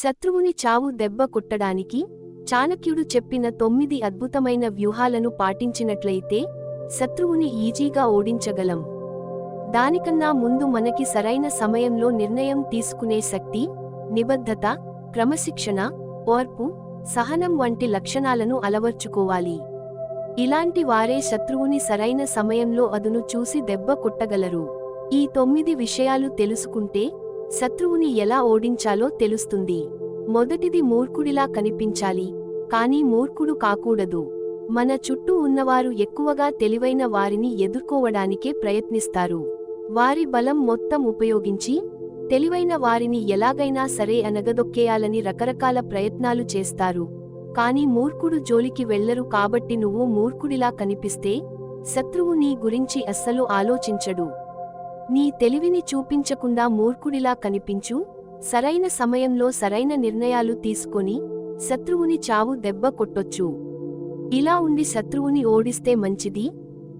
శత్రువుని చావు దెబ్బ కొట్టడానికి చాణక్యుడు చెప్పిన తొమ్మిది అద్భుతమైన వ్యూహాలను పాటించినట్లయితే శత్రువుని ఈజీగా ఓడించగలం. దానికన్నా ముందు మనకి సరైన సమయంలో నిర్ణయం తీసుకునే శక్తి నిబద్ధత క్రమశిక్షణ ఓర్పు సహనం వంటి లక్షణాలను అలవర్చుకోవాలి. ఇలాంటి వారే శత్రువుని సరైన సమయంలో అదును చూసి దెబ్బ కొట్టగలరు. ఈ తొమ్మిది విషయాలు తెలుసుకుంటే శత్రువుని ఎలా ఓడించాలో తెలుస్తుంది. మొదటిది మూర్ఖుడిలా కనిపించాలి కానీ మూర్ఖుడు కాకూడదు. మన చుట్టూ ఉన్నవారు ఎక్కువగా తెలివైన వారిని ఎదుర్కోవడానికే ప్రయత్నిస్తారు. వారి బలం మొత్తం ఉపయోగించి తెలివైన వారిని ఎలాగైనా సరే అనగదొక్కేయాలని రకరకాల ప్రయత్నాలు చేస్తారు. కాని మూర్ఖుడు జోలికి వెళ్ళరు కాబట్టి నువ్వు మూర్ఖుడిలా కనిపిస్తే శత్రువు నీ గురించి అస్సలు ఆలోచించడు. నీ తెలివిని చూపించకుండా మూర్ఖుడిలా కనిపించు. సరైన సమయంలో సరైన నిర్ణయాలు తీసుకొని శత్రువుని చావు దెబ్బ కొట్టొచ్చు. ఇలా ఉండి శత్రువుని ఓడిస్తే మంచిది.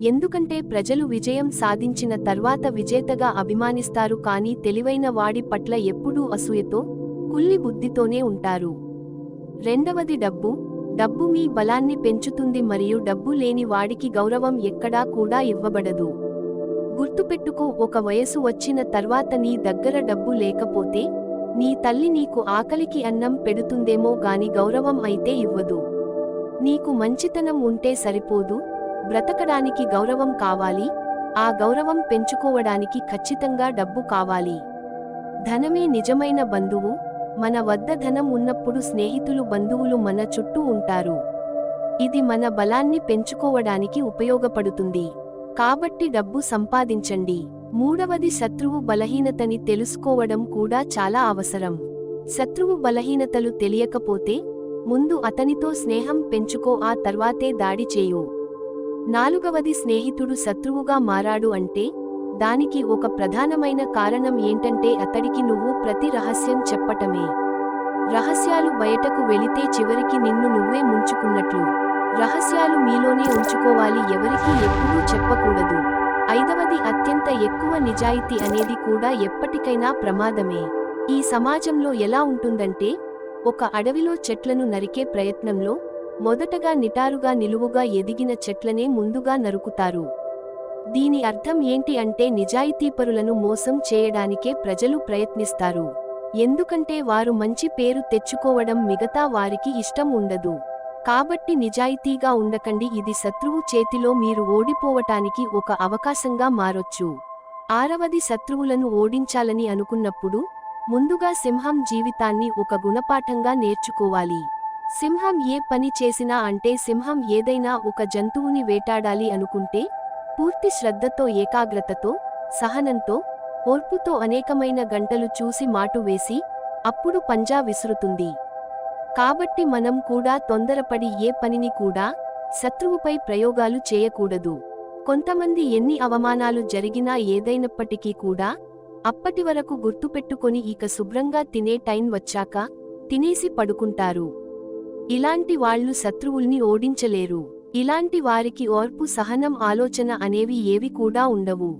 ఎందుకంటే ప్రజలు విజయం సాధించిన తర్వాత విజేతగా అభిమానిస్తారు కానీ తెలివైన వాడి పట్ల ఎప్పుడూ అసూయతో కుల్లి బుద్ధితోనే ఉంటారు. రెండవది డబ్బు. డబ్బు మీ బలాన్ని పెంచుతుంది మరియు డబ్బు లేని వాడికి గౌరవం ఎక్కడా కూడా ఇవ్వబడదు. గుర్తుపెట్టుకో ఒక వయసు వచ్చిన తర్వాత నీ దగ్గర డబ్బు లేకపోతే నీ తల్లి నీకు ఆకలికి అన్నం పెడుతుందేమో గాని గౌరవం అయితే ఇవ్వదు. నీకు మంచితనం ఉంటే సరిపోదు బ్రతకడానికి గౌరవం కావాలి ఆ గౌరవం పెంచుకోవడానికి ఖచ్చితంగా డబ్బు కావాలి. ధనమే నిజమైన బంధువు మన వద్ద ధనం ఉన్నప్పుడు స్నేహితులు బంధువులు మన చుట్టూ ఉంటారు. ఇది మన బలాన్ని పెంచుకోవడానికి ఉపయోగపడుతుంది. కాబట్టి డబ్బు సంపాదించండి. మూడవది శత్రువు బలహీనతని తెలుసుకోవడం కూడా చాలా అవసరం. శత్రువు బలహీనతలు తెలియకపోతే ముందు అతనితో స్నేహం పెంచుకో ఆ తర్వాతే దాడి చేయు. నాలుగవది స్నేహితుడు శత్రువుగా మారాడు అంటే దానికి ఒక ప్రధానమైన కారణం ఏంటంటే అతడికి నువ్వు ప్రతి రహస్యం చెప్పటమే. రహస్యాలు బయటకు వెళితే చివరికి నిన్ను నువ్వే ముంచుకున్నట్లు. రహస్యాలు మీలోనే ఉంచుకోవాలి ఎవరికీ ఎప్పుడూ చెప్పకూడదు. ఐదవది అత్యంత ఎక్కువ నిజాయితీ అనేది కూడా ఎప్పటికైనా ప్రమాదమే. ఈ సమాజంలో ఎలా ఉంటుందంటే ఒక అడవిలో చెట్లను నరికే ప్రయత్నంలో మొదటగా నిటారుగా నిలువుగా ఎదిగిన చెట్లనే ముందుగా నరుకుతారు. దీని అర్థం ఏంటి అంటే నిజాయితీపరులను మోసం చేయడానికే ప్రజలు ప్రయత్నిస్తారు. ఎందుకంటే వారు మంచి పేరు తెచ్చుకోవడం మిగతా వారికి ఇష్టం ఉండదు. కాబట్టి నిజాయితీగా ఉండకండి. ఇది శత్రువు చేతిలో మీరు ఓడిపోవటానికి ఒక అవకాశంగా మారొచ్చు. ఆరవది శత్రువులను ఓడించాలని అనుకున్నప్పుడు ముందుగా సింహం జీవితాన్ని ఒక గుణపాఠంగా నేర్చుకోవాలి. సింహం ఏ పని చేసినా అంటే సింహం ఏదైనా ఒక జంతువుని వేటాడాలి అనుకుంటే పూర్తి శ్రద్ధతో ఏకాగ్రతతో సహనంతో ఓర్పుతో అనేకమైన గంటలు చూసి మాటు వేసి అప్పుడు పంజా విసురుతుంది. కాబట్టి మనం కూడా తొందరపడి ఏ పనిని కూడా శత్రువుపై ప్రయోగాలు చేయకూడదు. కొంతమంది ఎన్ని అవమానాలు జరిగినా ఏదైనప్పటికీ కూడా అప్పటి వరకు గుర్తుపెట్టుకొని ఇక శుభ్రంగా తినే టైం వచ్చాక తినేసి పడుకుంటారు. ఇలాంటి వాళ్ళు శత్రువుల్ని ఓడించలేరు. ఇలాంటి వారికి ఓర్పు సహనం ఆలోచన అనేవి ఏవి కూడా ఉండవు.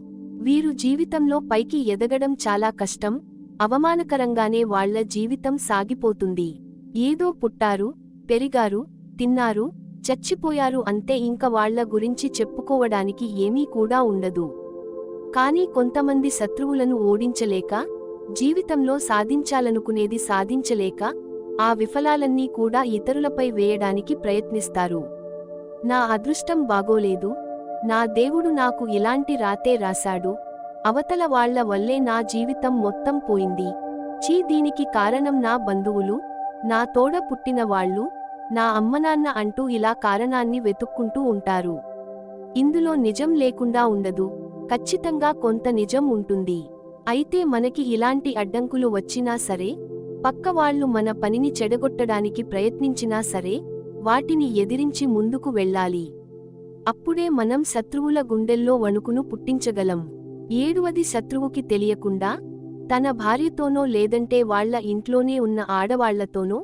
వీరు జీవితంలో పైకి ఎదగడం చాలా కష్టం అవమానకరంగానే వాళ్ళ జీవితం సాగిపోతుంది. ఏదో పుట్టారు పెరిగారు తిన్నారు చచ్చిపోయారు అంతే ఇంక వాళ్ళ గురించి చెప్పుకోవడానికి ఏమీ కూడా ఉండదు. కానీ కొంతమంది శత్రువులను ఓడించలేక జీవితంలో సాధించాలనుకునేది సాధించలేక ఆ విఫలాలన్నీ కూడా ఇతరులపై వేయడానికి ప్రయత్నిస్తారు. నా అదృష్టం బాగోలేదు నా దేవుడు నాకు ఇలాంటి రాతే రాశాడు అవతల వాళ్ళ వల్లే నా జీవితం మొత్తం పోయింది చీ దీనికి కారణం నా బంధువులు నా తోడ పుట్టిన వాళ్ళు నా అమ్మనాన్న అంటూ ఇలా కారణాన్ని వెతుక్కుంటూ ఉంటారు. ఇందులో నిజం లేకుండా ఉండదు. ఖచ్చితంగా కొంత నిజం ఉంటుంది. అయితే మనకి ఇలాంటి అడ్డంకులు వచ్చినా సరే పక్కవాళ్ళు మన పనిని చెడగొట్టడానికి ప్రయత్నించినా సరే వాటిని ఎదిరించి ముందుకు వెళ్ళాలి. అప్పుడే మనం శత్రువుల గుండెల్లో వణుకును పుట్టించగలం. ఏడువది శత్రువుకి తెలియకుండా తన భార్యతోనో లేదంటే వాళ్ళ ఇంట్లోనే ఉన్న ఆడవాళ్ళతోనో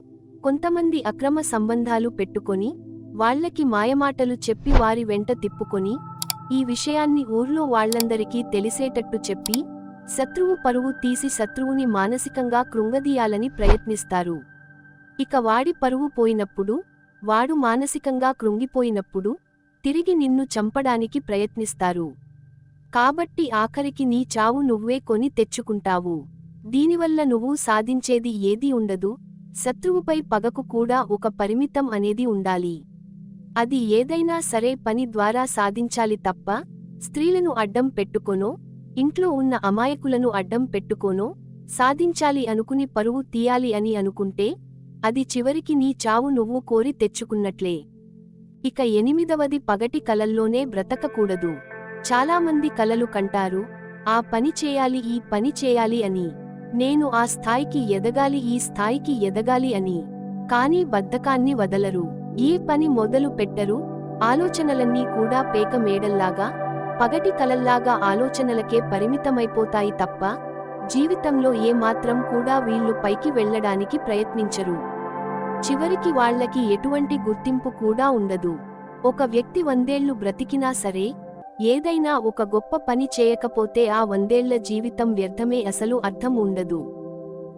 కొంతమంది అక్రమ సంబంధాలు పెట్టుకొని వాళ్ళకి మాయమాటలు చెప్పి వారి వెంట తిప్పుకొని ఈ విషయాన్ని ఊర్లో వాళ్ళందరికీ తెలిసేటట్టు చెప్పి శత్రువు పరువు తీసి శత్రువుని మానసికంగా కృంగదీయాలని ప్రయత్నిస్తారు. ఇక వాడి పరువు పోయినప్పుడు వాడు మానసికంగా కృంగిపోయినప్పుడు తిరిగి నిన్ను చంపడానికి ప్రయత్నిస్తారు. కాబట్టి ఆఖరికి నీ చావు నువ్వే కొని తెచ్చుకుంటావు. దీనివల్ల నువ్వు సాధించేది ఏదీ ఉండదు. శత్రువుపై పగకు కూడా ఒక పరిమితం అనేది ఉండాలి. అది ఏదైనా సరే పని ద్వారా సాధించాలి తప్ప స్త్రీలను అడ్డం పెట్టుకొనో ఇంట్లో ఉన్న అమాయకులను అడ్డం పెట్టుకోనో సాధించాలి అనుకుని పరువు తీయాలి అని అనుకుంటే అది చివరికి నీ చావు నువ్వు కోరి తెచ్చుకున్నట్లే. ఇక ఎనిమిదవది పగటి కలల్లోనే బ్రతకకూడదు. చాలామంది కలలు కంటారు ఆ పని చేయాలి ఈ పని చేయాలి అని. నేను ఆ స్థాయికి ఎదగాలి ఈ స్థాయికి ఎదగాలి అని. కానీ బద్ధకాన్ని వదలరు. ఈ పని మొదలు పెట్టరు. ఆలోచనలన్నీ కూడా పేక మేడల్లాగా పగటి కలల్లాగా ఆలోచనలకే పరిమితమైపోతాయి తప్ప జీవితంలో ఏమాత్రం కూడా వీళ్ళు పైకి వెళ్ళడానికి ప్రయత్నించరు. చివరికి వాళ్ళకి ఎటువంటి గుర్తింపు కూడా ఉండదు. ఒక వ్యక్తి వందేళ్ళు బ్రతికినా సరే ఏదైనా ఒక గొప్ప పని చేయకపోతే ఆ వందేళ్ళ జీవితం వ్యర్థమే అసలు అర్థం ఉండదు.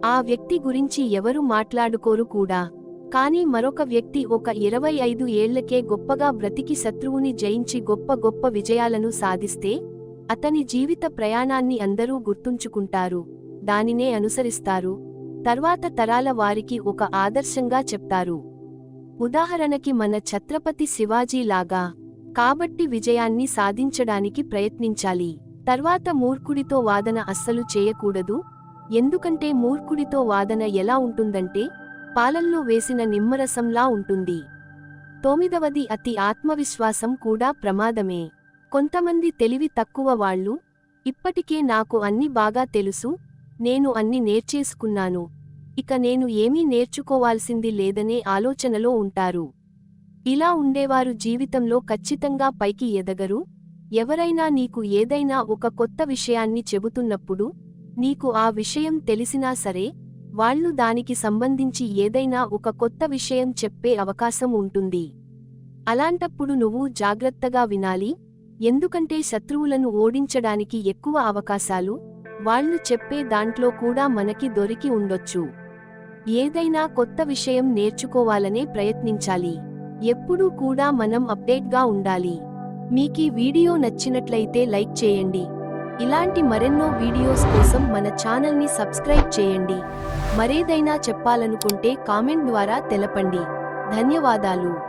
ఆ వ్యక్తి గురించి ఎవరు మాట్లాడుకోరు కూడా. కానీ మరొక వ్యక్తి ఒక ఇరవై ఐదు ఏళ్ళకే గొప్పగా బ్రతికి శత్రువుని జయించి గొప్ప గొప్ప విజయాలను సాధిస్తే అతని జీవిత ప్రయాణాన్ని అందరూ గుర్తుంచుకుంటారు. దానినే అనుసరిస్తారు. తర్వాత తరాల వారికి ఒక ఆదర్శంగా చెప్తారు. ఉదాహరణకి మన ఛత్రపతి శివాజీ లాగా కాబట్టి విజయాన్ని సాధించడానికి ప్రయత్నించాలి. తర్వాత మూర్ఖుడితో వాదన అస్సలు చేయకూడదు. ఎందుకంటే మూర్ఖుడితో వాదన ఎలా ఉంటుందంటే పాలల్లో వేసిన నిమ్మరసంలా ఉంటుంది. తొమ్మిదవది అతి ఆత్మవిశ్వాసం కూడా ప్రమాదమే. కొంతమంది తెలివి తక్కువ వాళ్ళు ఇప్పటికే నాకు అన్ని బాగా తెలుసు నేను అన్ని నేర్చేసుకున్నాను. ఇక నేను ఏమీ నేర్చుకోవాల్సింది లేదనే ఆలోచనలో ఉంటారు. ఇలా ఉండేవారు జీవితంలో ఖచ్చితంగా పైకి ఎదగరు. ఎవరైనా నీకు ఏదైనా ఒక కొత్త విషయాన్ని చెబుతున్నప్పుడు నీకు ఆ విషయం తెలిసినా సరే వాళ్ళు దానికి సంబంధించి ఏదైనా ఒక కొత్త విషయం చెప్పే అవకాశం ఉంటుంది. అలాంటప్పుడు నువ్వు జాగ్రత్తగా వినాలి. ఎందుకంటే శత్రువులను ఓడించడానికి ఎక్కువ అవకాశాలు వాళ్ళు చెప్పే దాంట్లో కూడా మనకి దొరికి ఉండొచ్చు. ఏదైనా కొత్త విషయం నేర్చుకోవాలనే ప్రయత్నించాలి. ఎప్పుడూ కూడా మనం అప్డేట్గా ఉండాలి. మీకీ వీడియో నచ్చినట్లయితే లైక్ చేయండి. ఇలాంటి మరెన్నో వీడియోస్ కోసం మన ఛానల్ని సబ్స్క్రైబ్ చేయండి. మరేదైనా చెప్పాలనుకుంటే కామెంట్ ద్వారా తెలపండి. ధన్యవాదాలు.